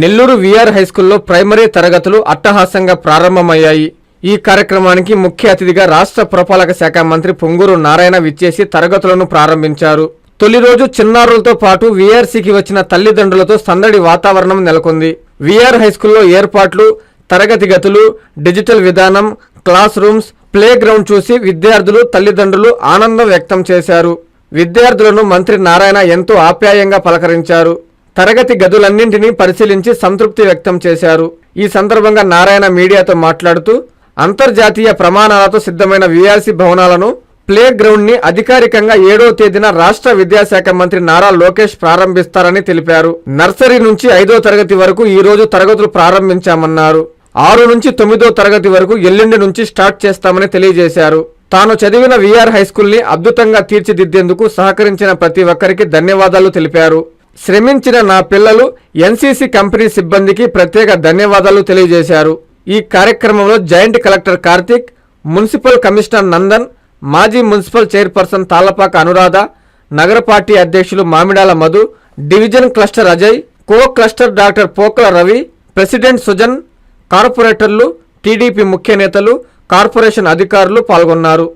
Nellore VR హైస్కూల్లో primary తరగతులు అట్టహాసంగా ప్రారంభమయ్యాయి. ఈ కార్యక్రమానికి ముఖ్య అతిథిగా రాష్ట్ర పురపాలక శాఖ మంత్రి పొంగూరు నారాయణ విచ్చేసి తరగతులను ప్రారంభించారు. తొలి రోజు చిన్నారులతో పాటు వీఆర్సీకి వచ్చిన తల్లిదండ్రులతో సందడి వాతావరణం నెలకొంది. వీఆర్ హైస్కూల్లో ఏర్పాట్లు తరగతి గదులు డిజిటల్ విధానం క్లాస్ రూమ్స్ ప్లే గ్రౌండ్ చూసి విద్యార్థులు తల్లిదండ్రులు ఆనందం వ్యక్తం చేశారు. విద్యార్థులను మంత్రి నారాయణ ఎంతో ఆప్యాయంగా పలకరించారు. తరగతి గదులన్నింటినీ పరిశీలించి సంతృప్తి వ్యక్తం చేశారు. ఈ సందర్భంగా నారాయణ మీడియాతో మాట్లాడుతూ అంతర్జాతీయ ప్రమాణాలతో సిద్ధమైన వీఆర్సీ భవనాలను ప్లే గ్రౌండ్ని అధికారికంగా ఏడో తేదీన రాష్ట్ర విద్యాశాఖ మంత్రి నారా లోకేష్ ప్రారంభిస్తారని తెలిపారు. నర్సరీ నుంచి ఐదో తరగతి వరకు ఈ రోజు తరగతులు ప్రారంభించామన్నారు. ఆరు నుంచి తొమ్మిదో తరగతి వరకు ఎల్లుండి నుంచి స్టార్ట్ చేస్తామని తెలియజేశారు. తాను చదివిన విఆర్ హైస్కూల్ని అద్భుతంగా తీర్చిదిద్దేందుకు సహకరించిన ప్రతి ఒక్కరికి ధన్యవాదాలు తెలిపారు. శ్రమించిన నా పిల్లలు ఎన్సీసీ కంపెనీ సిబ్బందికి ప్రత్యేక ధన్యవాదాలు తెలియజేశారు. ఈ కార్యక్రమంలో joint collector Karthik municipal commissioner Nandan మాజీ మున్సిపల్ చైర్పర్సన్ తాళ్ళపాక అనురాధ నగర పార్టీ అధ్యక్షులు Mamidala Madhu division cluster Ajay co cluster doctor Pokala Ravi president Sujan కార్పొరేటర్లు టీడీపీ ముఖ్య నేతలు కార్పొరేషన్ అధికారులు పాల్గొన్నారు.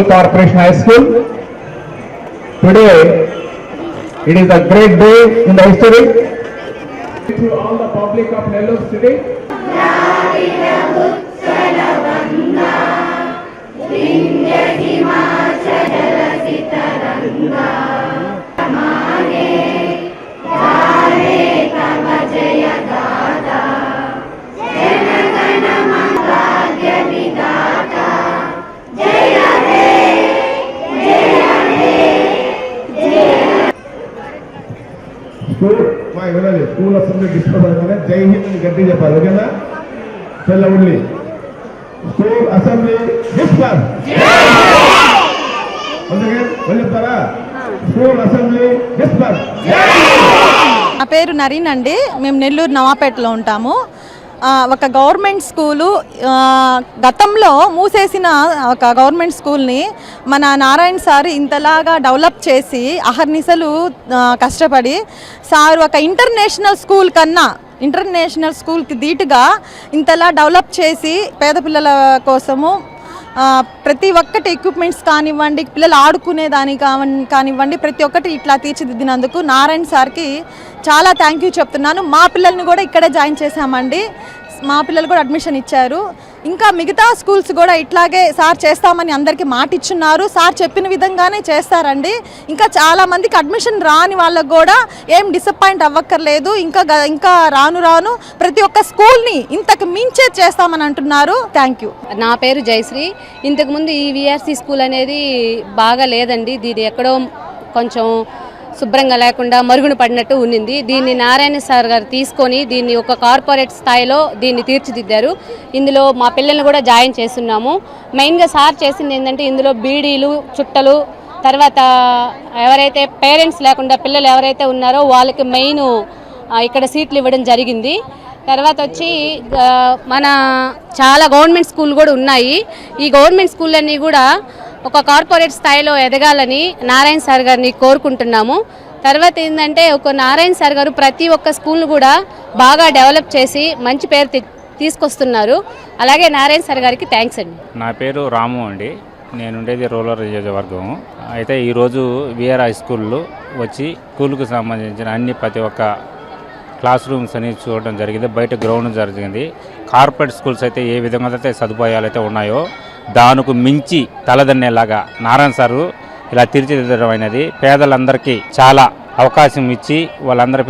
Corporation High School. Today, it is a great day in the history. To all the public of Nellore city. School మా వినాలి school assembly disturb అవగానే జై హింద్ అని గట్టి చెప్పాలి ఓకేనా? తెల్ల ఉండి. స్కూల్ అసెంబ్లీ డిస్కస్ చెప్తారా? స్కూల్ అసెంబ్లీ డిస్టర్బ్ నా పేరు నరీన్ అండి. మేము నెల్లూరు నవాపేటలో ఉంటాము. ఒక గవర్నమెంట్ స్కూలు గతంలో మూసేసిన ఒక గవర్నమెంట్ స్కూల్ని మన నారాయణ సార్ ఇంతలాగా డెవలప్ చేసి అహర్నిశలు కష్టపడి సార్ ఒక ఇంటర్నేషనల్ స్కూల్ కన్నా ఇంటర్నేషనల్ స్కూల్కి ధీటుగా ఇంతలా డెవలప్ చేసి పేద పిల్లల కోసము ప్రతి ఒక్కటి ఎక్విప్మెంట్స్ కానివ్వండి పిల్లలు ఆడుకునే దాని కానివ్వండి ప్రతి ఒక్కటి ఇట్లా తీర్చిదిద్దినందుకు నారాయణ సార్కి చాలా థ్యాంక్ యూ చెప్తున్నాను. మా పిల్లల్ని కూడా ఇక్కడే జాయిన్ చేశామండి. మా పిల్లలు కూడా అడ్మిషన్ ఇచ్చారు. ఇంకా మిగతా స్కూల్స్ కూడా ఇట్లాగే సార్ చేస్తామని అందరికీ మాట ఇచ్చున్నారు సార్ చెప్పిన విధంగానే చేస్తారండి. ఇంకా చాలామందికి అడ్మిషన్ రాని వాళ్ళకు కూడా ఏం డిసప్పాయింట్ అవ్వక్కర్లేదు. ఇంకా ఇంకా రాను రాను ప్రతి ఒక్క స్కూల్ని ఇంతకు మించే చేస్తామని అంటున్నారు. థ్యాంక్ యూ నా పేరు జయశ్రీ. ఇంతకుముందు ఈ విఆర్సీ స్కూల్ అనేది బాగా లేదండి. దీని ఎక్కడో కొంచెం శుభ్రంగా లేకుండా మరుగున పడినట్టు ఉన్నింది. దీన్ని నారాయణ సార్ గారు తీసుకొని దీన్ని ఒక కార్పొరేట్ స్థాయిలో దీన్ని తీర్చిదిద్దారు. ఇందులో మా పిల్లల్ని కూడా జాయిన్ చేస్తున్నాము. మెయిన్గా సార్ చేసింది ఏంటంటే ఇందులో బీడీలు చుట్టలు తర్వాత ఎవరైతే పేరెంట్స్ లేకుండా పిల్లలు ఎవరైతే ఉన్నారో వాళ్ళకి మెయిన్ ఇక్కడ సీట్లు ఇవ్వడం జరిగింది. తర్వాత వచ్చి మన చాలా గవర్నమెంట్ స్కూల్ కూడా ఉన్నాయి. ఈ గవర్నమెంట్ స్కూళ్ళన్నీ కూడా ఒక కార్పొరేట్ స్థాయిలో ఎదగాలని నారాయణ సార్ గారిని కోరుకుంటున్నాము. తర్వాత ఏంటంటే ఒక నారాయణ సార్ గారు ప్రతి ఒక్క స్కూల్ను కూడా బాగా డెవలప్ చేసి మంచి పేరు తీసుకొస్తున్నారు. అలాగే నారాయణ సార్ గారికి థ్యాంక్స్ అండి. నా పేరు రాము అండి. నేను ఉండేది రూరల్ నియోజకవర్గం. అయితే ఈరోజు విఆర్ హై స్కూల్లో వచ్చి స్కూల్కు సంబంధించిన అన్ని ప్రతి ఒక్క క్లాస్ రూమ్స్ అని చూడడం జరిగింది. బయట గ్రౌండ్ జరిగింది. కార్పొరేట్ స్కూల్స్ అయితే ఏ విధంగా అయితే సదుపాయాలు అయితే ఉన్నాయో దానికి మించి తలదన్నేలాగా. నారాయణ సారు ఇలా తీర్చిదిద్దడమైనది పేదలందరికీ చాలా అవకాశం ఇచ్చి వాళ్ళందరి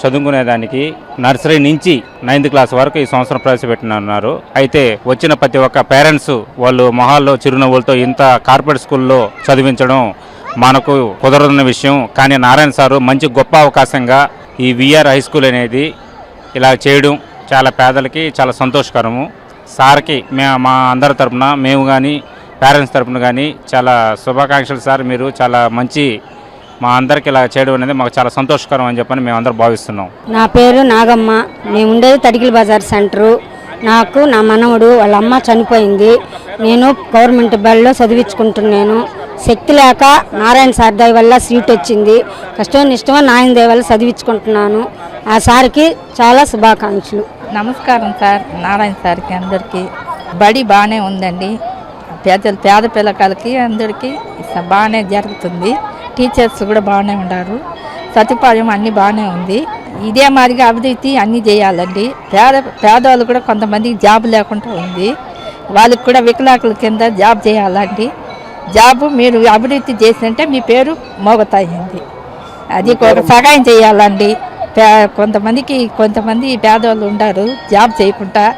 చదువుకునేదానికి నర్సరీ నుంచి నైన్త్ క్లాస్ వరకు ఈ సంవత్సరం ప్రవేశపెట్టినారు అయితే వచ్చిన ప్రతి ఒక్క పేరెంట్స్ వాళ్ళు మొహాల్లో చిరునవ్వులతో ఇంత కార్పొరేట్ స్కూల్లో చదివించడం మనకు కుదరదున్న విషయం. కానీ నారాయణ సారు మంచి గొప్ప అవకాశంగా ఈ విఆర్ హై స్కూల్ అనేది ఇలా చేయడం చాలా పేదలకి చాలా సంతోషకరము. సార్కి మే మా అందరి తరపున మేము కానీ పేరెంట్స్ తరపున కానీ చాలా శుభాకాంక్షలు సార్. మీరు చాలా మంచి మా అందరికి ఇలా చేయడం అనేది మాకు చాలా సంతోషకరం అని చెప్పని మేము అందరూ భావిస్తున్నాం. నా పేరు నాగమ్మ. మేము ఉండేది తడికిల బజార్ సెంటరు. నాకు నా మనవడు వాళ్ళ అమ్మ చనిపోయింది. నేను గవర్నమెంట్ బడిలో చదివించుకుంటున్నాను. శక్తి లేక నారాయణ సార్ దయ వల్ల సీట్ వచ్చింది. కష్టం ఇష్టమో నాయన దయ వల్ల చదివించుకుంటున్నాను. ఆ సార్కి చాలా శుభాకాంక్షలు. నమస్కారం సార్ నారాయణ సార్కి అందరికీ. బడి బాగానే ఉందండి. పేద పేద పిల్లకాయలకి అందరికీ బాగానే జరుగుతుంది. టీచర్స్ కూడా బాగానే ఉన్నారు. సదుపాయం అన్నీ బాగానే ఉంది. ఇదే మాదిరిగా అభివృద్ధి అన్నీ చేయాలండి. పేద పేదవాళ్ళు కూడా కొంతమందికి జాబ్ లేకుండా ఉంది. వాళ్ళకి కూడా వికలాంగుల కింద జాబ్ చేయాలండి. జాబ్ మీరు అభివృద్ధి చేసినంటే మీ పేరు మోగతాయింది. అది ఒక సహాయం చేయాలండి. కొంతమందికి కొంతమంది పేదవాళ్ళు ఉంటారు జాబ్ చేయకుండా.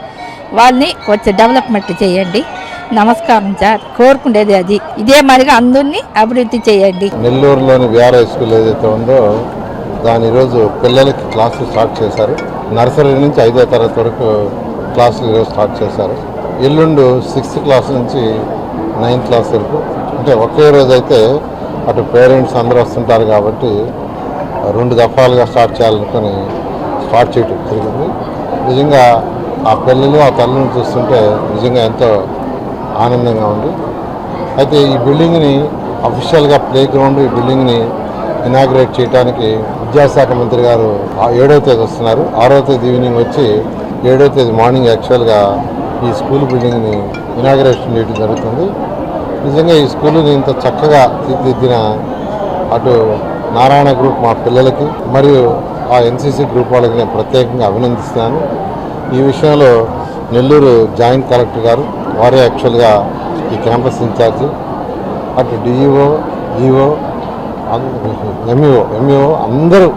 వాళ్ళని కొంచెం డెవలప్మెంట్ చేయండి. నమస్కారం సార్. కోరుకునేది అది. ఇదే మరిగా అందరినీ అభివృద్ధి చేయండి. నెల్లూరులోని విఆర్ హై స్కూల్ ఏదైతే ఉందో దాని ఈరోజు పిల్లలకి క్లాసులు స్టార్ట్ చేశారు. నర్సరీ నుంచి ఐదో తరగతి వరకు క్లాసులు ఈరోజు స్టార్ట్ చేశారు. ఎల్లుండు సిక్స్త్ క్లాస్ నుంచి నైన్త్ క్లాస్ వరకు. అంటే ఒకే రోజు అయితే అటు పేరెంట్స్ అందరూ వస్తుంటారు కాబట్టి రెండు దఫాలుగా స్టార్ట్ చేయాలనుకుని స్టార్ట్ చేయటం జరిగింది. నిజంగా ఆ పిల్లలు ఆ తల్లిని చూస్తుంటే నిజంగా ఎంతో ఆనందంగా ఉంది. అయితే ఈ బిల్డింగ్ని అఫీషియల్గా ప్లే గ్రౌండ్ ఈ బిల్డింగ్ని ఇనాగ్రేట్ చేయడానికి విద్యాశాఖ మంత్రి గారు ఆ ఏడవ తేదీ వస్తున్నారు. ఆరో తేదీ ఈవినింగ్ వచ్చి ఏడవ తేదీ మార్నింగ్ యాక్చువల్గా ఈ స్కూల్ బిల్డింగ్ని ఇనాగ్రేషన్ చేయడం జరుగుతుంది. నిజంగా ఈ స్కూలుని ఇంత చక్కగా తీర్చిదిద్దిన అటు నారాయణ గ్రూప్ మా పిల్లలకి మరియు ఆ ఎన్సీసీ గ్రూప్ వాళ్ళకి నేను ప్రత్యేకంగా అభినందిస్తున్నాను. ఈ విషయంలో నెల్లూరు జాయింట్ కలెక్టర్ గారు వారే యాక్చువల్గా ఈ క్యాంపస్ ఇన్ఛార్జి. అటు డిఈఓ ఈఓ ఎంఈఓ ఎంఈఓ అందరూ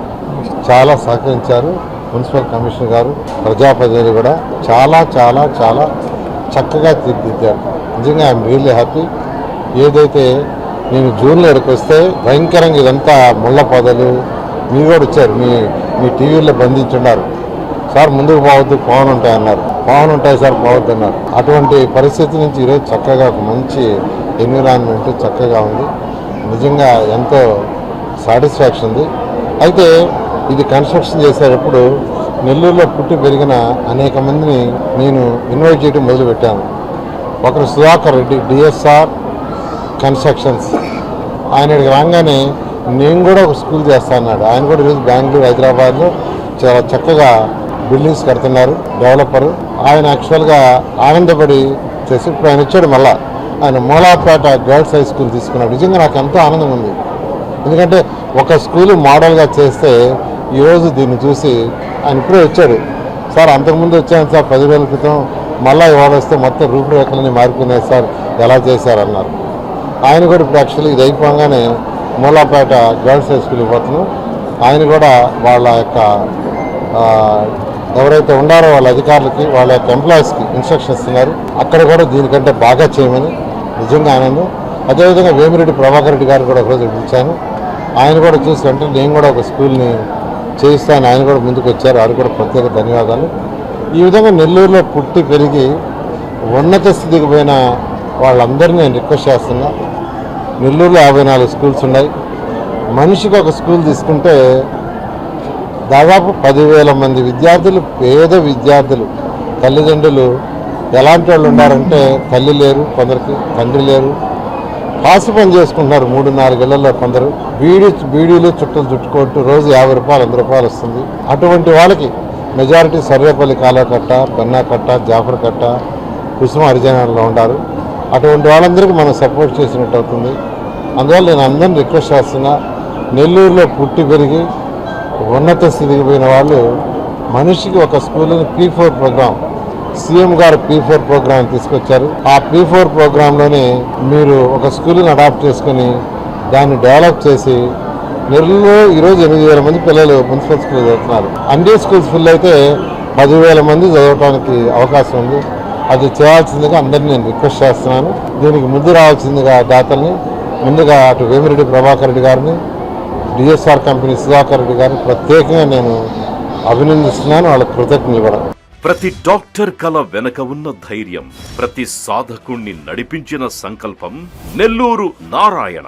చాలా సహకరించారు. మున్సిపల్ కమిషనర్ గారు ప్రజాప్రతినిధులు కూడా చాలా చాలా చాలా చక్కగా తీర్చిదిద్దారు నిజంగా ఐఎమ్ రియల్లీ హ్యాపీ. ఏదైతే నేను జూన్లో ఇక్కడికి వస్తే భయంకరంగా ఇదంతా ముళ్ళ పొదలు. మీ కూడా వచ్చారు. మీ మీ టీవీలో బంధించున్నారు. సార్ ముందుకు పోవద్దు పవన్ ఉంటాయి అన్నారు పవన్ ఉంటాయి సార్ పోవద్దు అన్నారు. అటువంటి పరిస్థితి నుంచి ఈరోజు చక్కగా ఒక మంచి ఎన్విరాన్మెంట్ చక్కగా ఉంది. నిజంగా ఎంతో సాటిస్ఫాక్షన్ ఉంది. అయితే ఇది కన్స్ట్రక్షన్ చేసేటప్పుడు నెల్లూరులో పుట్టి పెరిగిన అనేక మందిని నేను ఇన్వైట్ చేయడం మొదలుపెట్టాను. ఒకరు సుధాకర్ రెడ్డి డిఎస్ఆర్ కన్స్ట్రక్షన్స్. ఆయన రాగానే నేను కూడా ఒక స్కూల్ చేస్తా అన్నాడు. ఆయన కూడా ఈరోజు బెంగళూరు హైదరాబాద్లో చాలా చక్కగా బిల్డింగ్స్ కడుతున్నారు డెవలపర్. ఆయన యాక్చువల్గా ఆనందపడి చేసి ఇప్పుడు ఆయన వచ్చాడు మళ్ళా. ఆయన మూలాపేట గర్ల్స్ హై స్కూల్ తీసుకున్నాడు. నిజంగా నాకు ఎంతో ఆనందం ఉంది. ఎందుకంటే ఒక స్కూల్ మోడల్గా చేస్తే ఈరోజు దీన్ని చూసి ఆయన ఇప్పుడే వచ్చాడు. సార్ అంతకుముందు వచ్చాను సార్ పది రోజుల క్రితం. మళ్ళీ ఇవాళ వస్తే మొత్తం రూపురేఖలన్నీ మారిపోయినాయి సార్. ఎలా చేశారన్నారు. ఆయన కూడా ఇప్పుడు యాక్చువల్లీ ఇది అయిపోగానే మూలాపేట గర్ల్స్ హై స్కూల్కి ఇవ్వతున్నాం ఆయన కూడా వాళ్ళ యొక్క ఎవరైతే ఉన్నారో వాళ్ళ అధికారులకి వాళ్ళ యొక్క ఎంప్లాయీస్కి ఇన్స్ట్రక్షన్ ఇస్తున్నారు అక్కడ కూడా దీనికంటే బాగా చేయమని నిజంగా ఆనందం. అదేవిధంగా వేమిరెడ్డి ప్రభాకర్ రెడ్డి గారు కూడా ఒకరోజు పిలిచాను. ఆయన కూడా చూసి అంటే నేను కూడా ఒక స్కూల్ని చేయిస్తాను ఆయన కూడా ముందుకు వచ్చారు. వారికి కూడా ప్రత్యేక ధన్యవాదాలు. ఈ విధంగా నెల్లూరులో పుట్టి పెరిగి ఉన్నత స్థితికి పోయిన వాళ్ళందరినీ నేను రిక్వెస్ట్ చేస్తున్నా. నెల్లూరులో యాభై నాలుగు స్కూల్స్ ఉన్నాయి. మనిషికి ఒక స్కూల్ తీసుకుంటే దాదాపు పదివేల మంది విద్యార్థులు పేద విద్యార్థులు తల్లిదండ్రులు ఎలాంటి వాళ్ళు ఉన్నారంటే తల్లి లేరు కొందరికి తండ్రి లేరు. పాసి పని చేసుకుంటున్నారు మూడు నాలుగేళ్ళలో కొందరు. బీడీ బీడీలు చుట్టలు చుట్టుకుంటూ రోజు యాభై రూపాయలు వంద రూపాయలు వస్తుంది. అటువంటి వాళ్ళకి మెజారిటీ సర్వేపల్లి కాలకట్ట పెన్నాకట్ట జాఫర్ కట్ట కుసుమ హరిజనాల్లో ఉన్నారు అటువంటి వాళ్ళందరికీ మనం సపోర్ట్ చేసినట్టు అవుతుంది. అందువల్ల నేను అందరిని రిక్వెస్ట్ చేస్తున్నా నెల్లూరులో పుట్టి పెరిగి ఉన్నత స్థితికి పోయిన వాళ్ళు మనిషికి ఒక స్కూల్ని పీ ఫోర్ ప్రోగ్రామ్ సీఎం గారు పీ ఫోర్ ప్రోగ్రాం తీసుకొచ్చారు. ఆ పీ ఫోర్ ప్రోగ్రాంలోనే మీరు ఒక స్కూల్ని అడాప్ట్ చేసుకొని దాన్ని డెవలప్ చేసి నెల్లూరులో ఈరోజు ఎనిమిది వేల మంది పిల్లలు మున్సిపల్ స్కూల్ చదువుతున్నారు. అన్ని స్కూల్స్ ఫుల్ అయితే పదివేల మంది చదవడానికి అవకాశం ఉంది. అది చేయాల్సిందిగా అందరినీ నేను రిక్వెస్ట్ చేస్తున్నాను. దీనికి ముందు రావాల్సిందిగా దాతల్ని ముందుగా అటు వేమిరెడ్డి ప్రభాకర్ రెడ్డి గారిని డిఎస్ఆర్ కంపెనీ సుధాకర్ రెడ్డి గారిని ప్రత్యేకంగా నేను అభినందిస్తున్నాను. వాళ్ళకి కృతజ్ఞతలు. ఇవ్వడం ప్రతి డాక్టర్ కల వెనక ఉన్న ధైర్యం ప్రతి సాధకుణ్ణి నడిపించిన సంకల్పం నెల్లూరు నారాయణ.